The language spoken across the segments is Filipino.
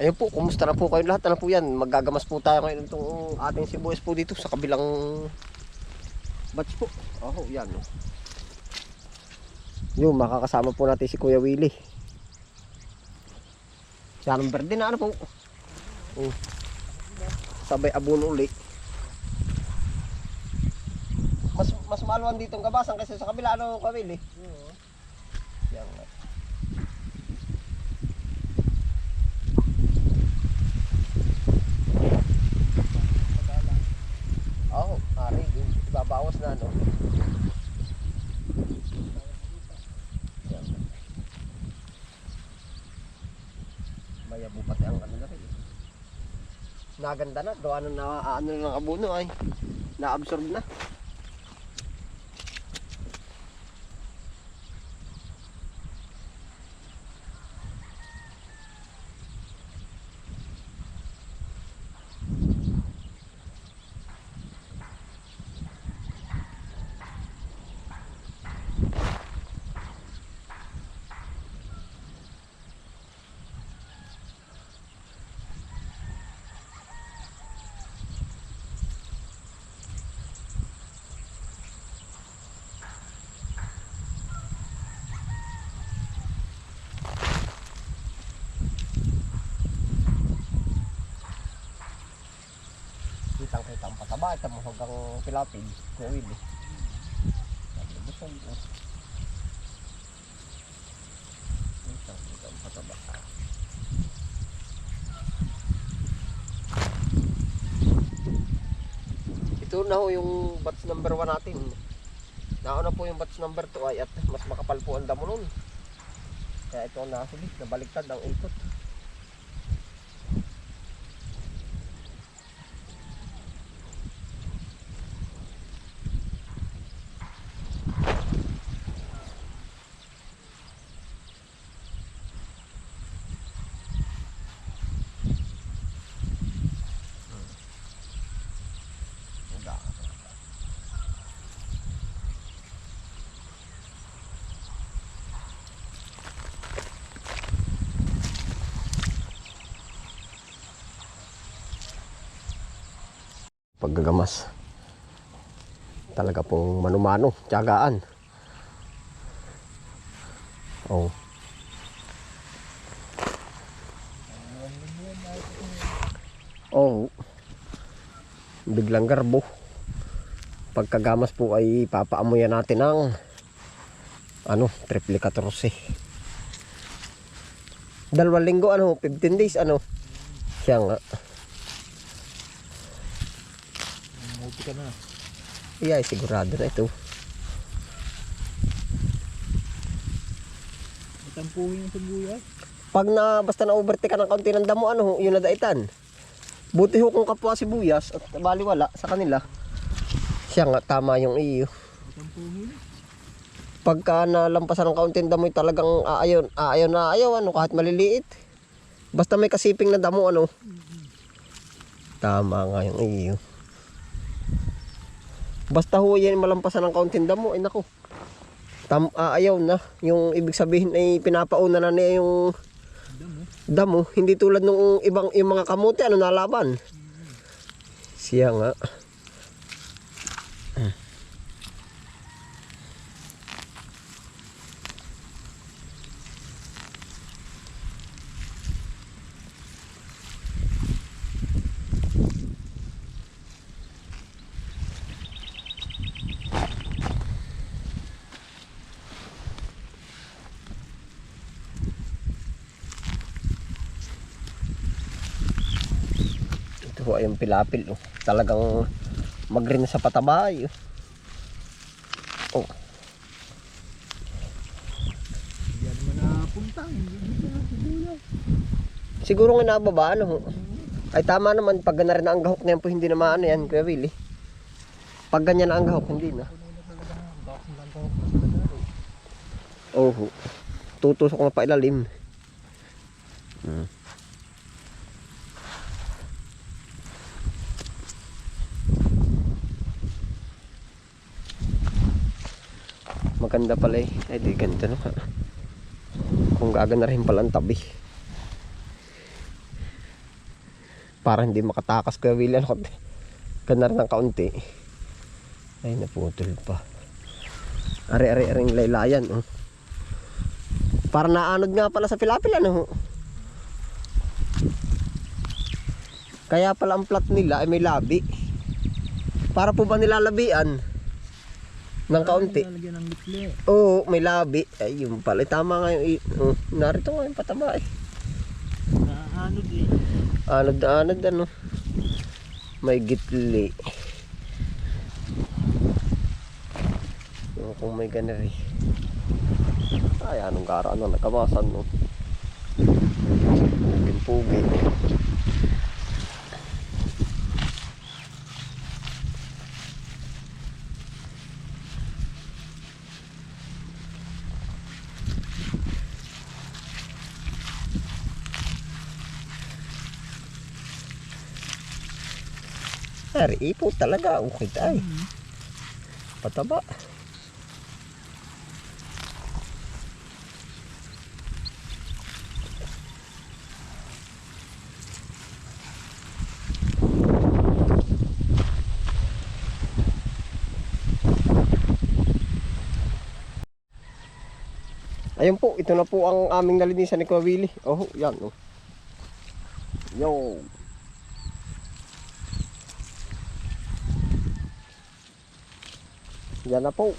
Ayun po, kumusta na po kayo lahat? Ano po yan? Magagamas po tayo ngayon itong ating sibuyas po dito sa kabilang batch po. Oh, yan. oh. Yun, makakasama po natin si Kuya Willie. Siya ng verde na ano po. Oh. Sabay abono uli. Mas mas maluwan dito ang gabasan kasi sa kabila ano Kuya Willie. Yan. nga. Oo, oh, ari, yung ibabawas na, no? Yan. Mayabo pati ang ano na rin. Naganda na, gawa na na, ano na ng abuno ay, na-absorb na. Kitang kita ang pataba, ito mo hanggang pilapid, kuwil eh. Sabi, busog ko. Kitang kita ang pataba. Ito na ho yung batch number 1 natin. Nauna po yung batch number 2 ay at mas makapal po ang damo nun. Kaya ito ang nasuli, nabaliktad ang ikot. Paggagamas. Talaga pong manumano, tiyagaan. Oh. Oh. Biglang garbo pagkagamas po ay papaamuyan natin ng ano, triple 14 dalawang linggo ano, 15 days ano siya nga Umuti ka na. iya sigurado na ito Matampuhin yung sibuyas. pag na basta na overtake ka ng kaunti ng damo ano, yun na daitan buti ho kung kapwa sibuyas at baliwala sa kanila siya nga tama yung iyo Matampuhin. pagka nalampasan ng kaunting damoy talagang aayon, aayon na ayaw ano kahit maliliit. Basta may kasiping na damo ano. Tama nga yung iyo. Basta ho yan malampasan ng kaunting damo ay nako. Tam aayaw na. Yung ibig sabihin ay pinapauna na niya yung damo. Hindi tulad nung ibang yung mga kamote ano nalaban. Siya nga. Ito ho ay yung pilapil. Oh. Talagang mag-green sa patabay. Oh. Hindi yan naman napunta. Hindi dito na sibuyas. Siguro nga nababa ano ho. Ay tama naman pag na rin ang gahok na yan po hindi na maano yan Kuya Willie. Pag ganyan na ang gahok hindi na. Oh. ho. Tutusok na pa ilalim. Hmm. Maganda pala eh. Ay di ganito na. Kung gaga na rin pala ang tabi. Para hindi makatakas Kuya Willie. Ano, Ganda rin ng kaunti. Ay, naputol pa. Ari-ari ring laylayan. Oh. Para naanod nga pala sa pilapil ano. Kaya pala ang plat nila ay may labi. Para po ba nilalabian? Ng kaunti. Oo, may labi. Ay, yung pala. Tama nga yung... Oh, narito nga yung pataba eh. Naanod eh. Anod-anod ano. May gitli. Oh, kung may ganari. Ay, anong kara ano, nagkabasan no. Pugin-pugi. Ari, ipo talaga. Okay tayo. Pataba. Ayun po, ito na po ang aming nalinisan ni Kuya Willie. Oh, yan. Oh. Yo. Yan na po.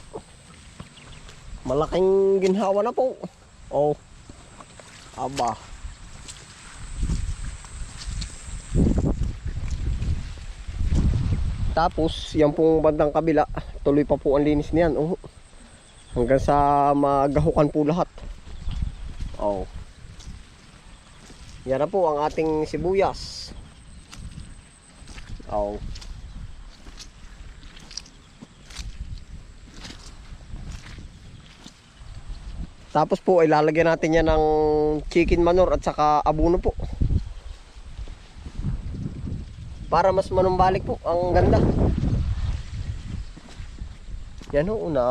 Malaking ginhawa na po. Oh. Aba. Tapos, yan pong bandang kabila, tuloy pa po ang linis niyan. Oh. Hanggang sa magahukan po lahat. Oh. Yan na po ang ating sibuyas. Oh. Tapos po ay lalagyan natin yan ng chicken manure at saka abono po. Para mas manumbalik po ang ganda. Yan ho, na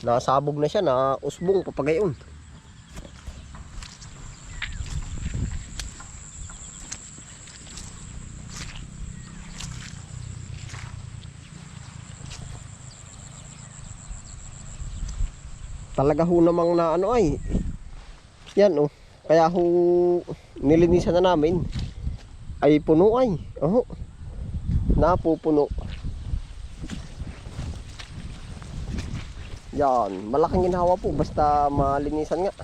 nasabog na siya na usbong papagayon. Talaga ho namang na ano ay. Yan oh. Kaya ho nilinisan na namin. Ay puno ay. Oh napupuno. Yan. Malaking ginawa po basta malinisan nga.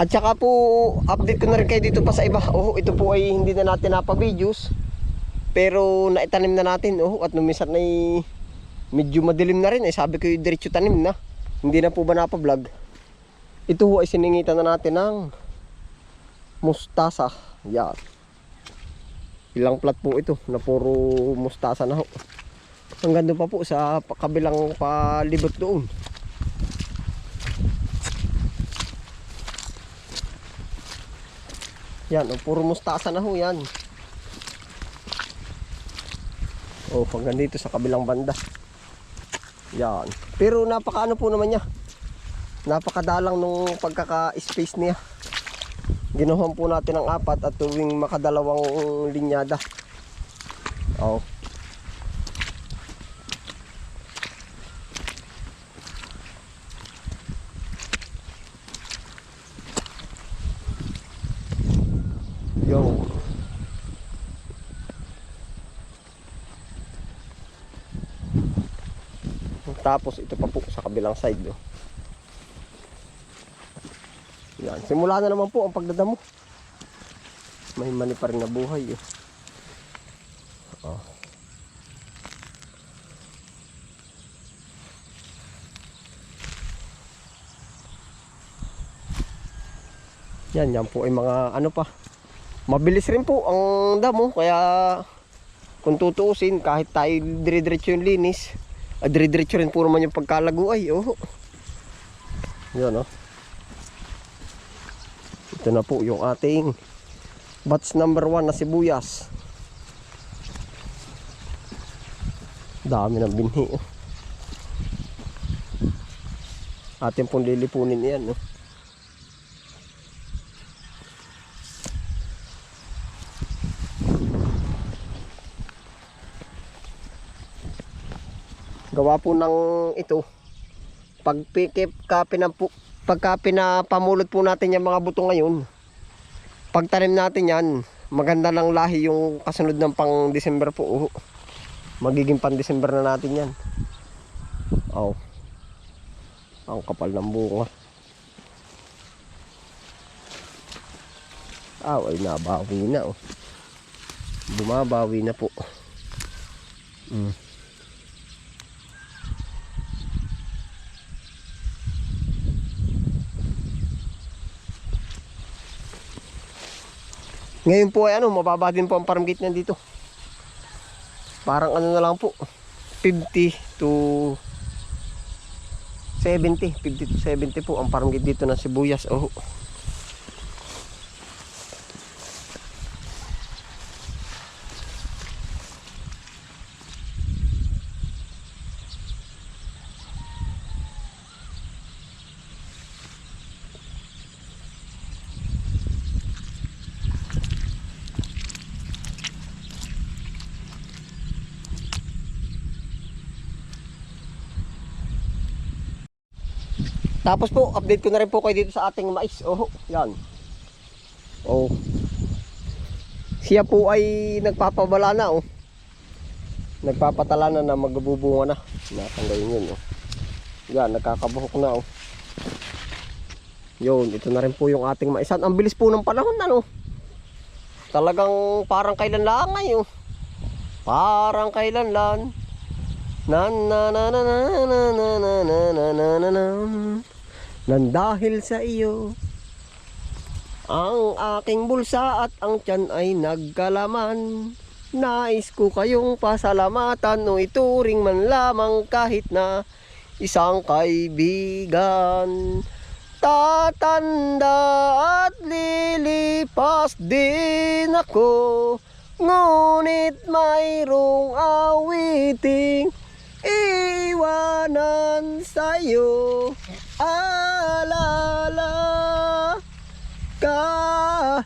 At saka po update ko na rin kayo dito pa sa iba. Oh ito po ay hindi na natin napabidyo's pero naitanim na natin oh at numisan ay medyo madilim na rin eh. Sabi ko yung diretso tanim na. Hindi na po ba napablog? Ito ho ay siningitan na natin ng mustasa. Yan. Ilang plat po ito na puro mustasa na ho. Ang ganda pa po sa kabilang palibot doon. Yan, oh, puro mustasa na ho yan. Oh, dito sa kabilang banda. Yan. Pero napakaano po naman niya. Napakadalang nung pagkaka-space niya. Ginawan po natin ang apat at tuwing makadalawang linyada. Oh. Yo. Tapos ito pa po sa kabilang side. No? Yan. Simula na naman po ang pagdadamo. May mani pa rin na buhay. Eh. Oh. Yan, yan po ay mga ano pa. Mabilis rin po ang damo kaya kung tutuusin kahit tayo dire-diretso yung linis Ah, dire-diretso rin po naman yung pagkalago ay, oh. Yan, oh. Ito na po yung ating batch number 1 na sibuyas. Dami ng binhi. Atin pong lilipunin yan, oh. Gawa po ng ito. Pag pikip ka pagka pinapamulot po natin yung mga buto ngayon, pagtanim natin yan, maganda ng lahi yung kasunod ng pang December po. Oh. Magiging pang December na natin yan. Oh. Ang kapal ng bunga. Ah, ay nabawi na oh. Bumabawi na po. Mm. Ngayon po ay ano, mababa din po ang farm gate niyan dito. Parang ano na lang po, 50 to 70, 50 to 70 po ang farm gate dito ng sibuyas. Oh. Tapos po, update ko na rin po kayo dito sa ating mais. Oh, yan. Oh. Siya po ay nagpapabala na, oh. Nagpapatala na na magbubunga na. Natanggalin yun, oh. Yan, nagkakabuhok na, oh. Yun, ito na rin po yung ating mais. Ang bilis po ng panahon, ano. Talagang parang kailan lang ngayon. Parang kailan lang. Na na na na na na na na na na na na na Nang dahil sa iyo Ang aking bulsa at ang tiyan ay nagkalaman. Nais ko kayong pasalamatan o ituring man lamang kahit na isang kaibigan. Tatanda at lilipas din ako Ngunit mayroong awiting iwanan sa'yo Alala Kahit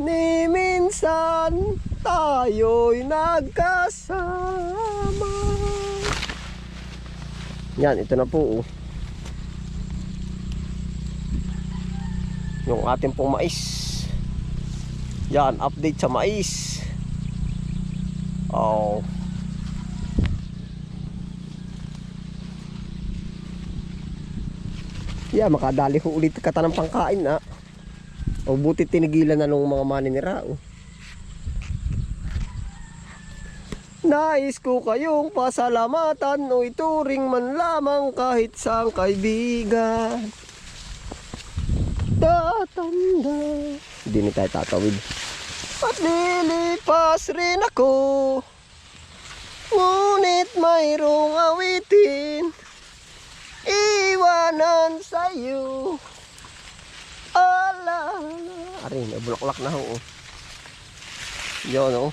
ni minsan tayo'y nagkasama. Yan, ito na po oh. Yung ating pong mais. Yan, update sa mais. Oh Yeah, makadali ho ulit kata ng pangkain na. O buti tinigilan na nung mga maninira. Oh. Nais ko kayong pasalamatan o ituring man lamang kahit sang kaibigan. Tatanda. Hindi ni tayo tatawid. At lilipas rin ako. Ngunit mayroong awitin iwanan sa'yo. Ala. Ari, may bulaklak na ho. oh. Yun, oh.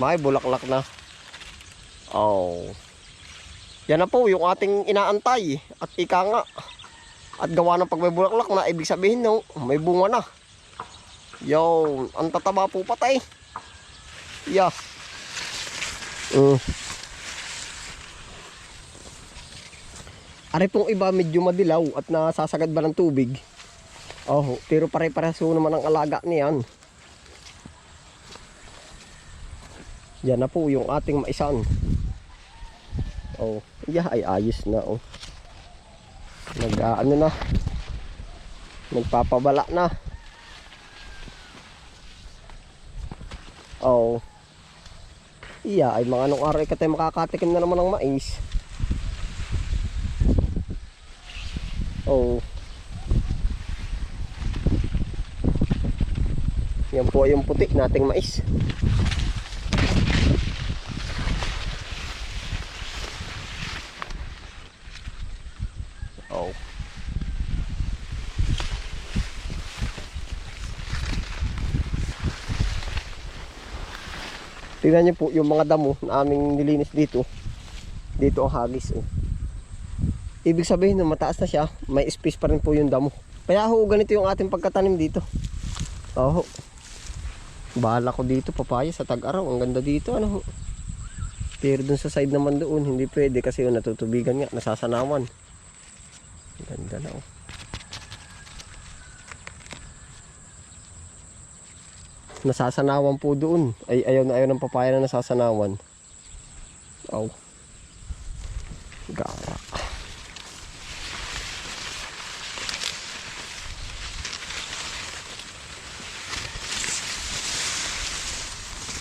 May bulaklak na. Oh. Yan na po yung ating inaantay. At ika nga. At gawa ng pag may bulaklak na, ibig sabihin no, may bunga na. Yo, ang tataba po patay. Yeah. Mm. Ari pong iba medyo madilaw at nasasagad ba ng tubig. Oh, pero pare-pareho naman ang alaga niyan. Yan na po yung ating maisan. Oh, yeah, ay ayos na oh. Nag ah, ano na. Nagpapabala na. Oh. Iya, ay mga anong araw ka tayo makakatikim na naman ng mais. Oh. Yan po yung puti nating mais. Oh. Tingnan niyo po yung mga damo na aming nilinis dito. Dito ang hagis. Oh. Ibig sabihin no, mataas na siya, may space pa rin po yung damo. Kaya ho, ganito yung ating pagkatanim dito. Oo. Bahala ko dito, papaya sa tag-araw. Ang ganda dito, ano ho. Pero dun sa side naman doon, hindi pwede kasi yung natutubigan nga, nasasanawan. Ganda na oh. Nasasanawan po doon. Ay, ayaw na ayaw ng papaya na nasasanawan. Aw. Gara.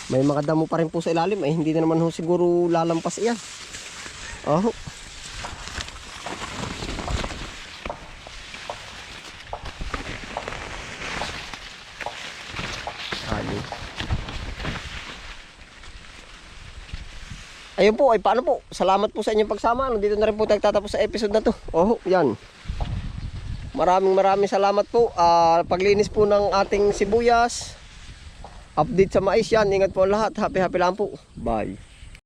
May mga damo pa rin po sa ilalim. Ay, hindi na naman ho siguro lalampas iyan. Oh. Ayun po, ay paano po? Salamat po sa inyong pagsama. Ano, dito na rin po tayo tatapos sa episode na to. Oh, yan. Maraming maraming salamat po. Ah, paglinis po ng ating sibuyas. Update sa mais. Ingat po lahat. Happy happy lang po. Bye.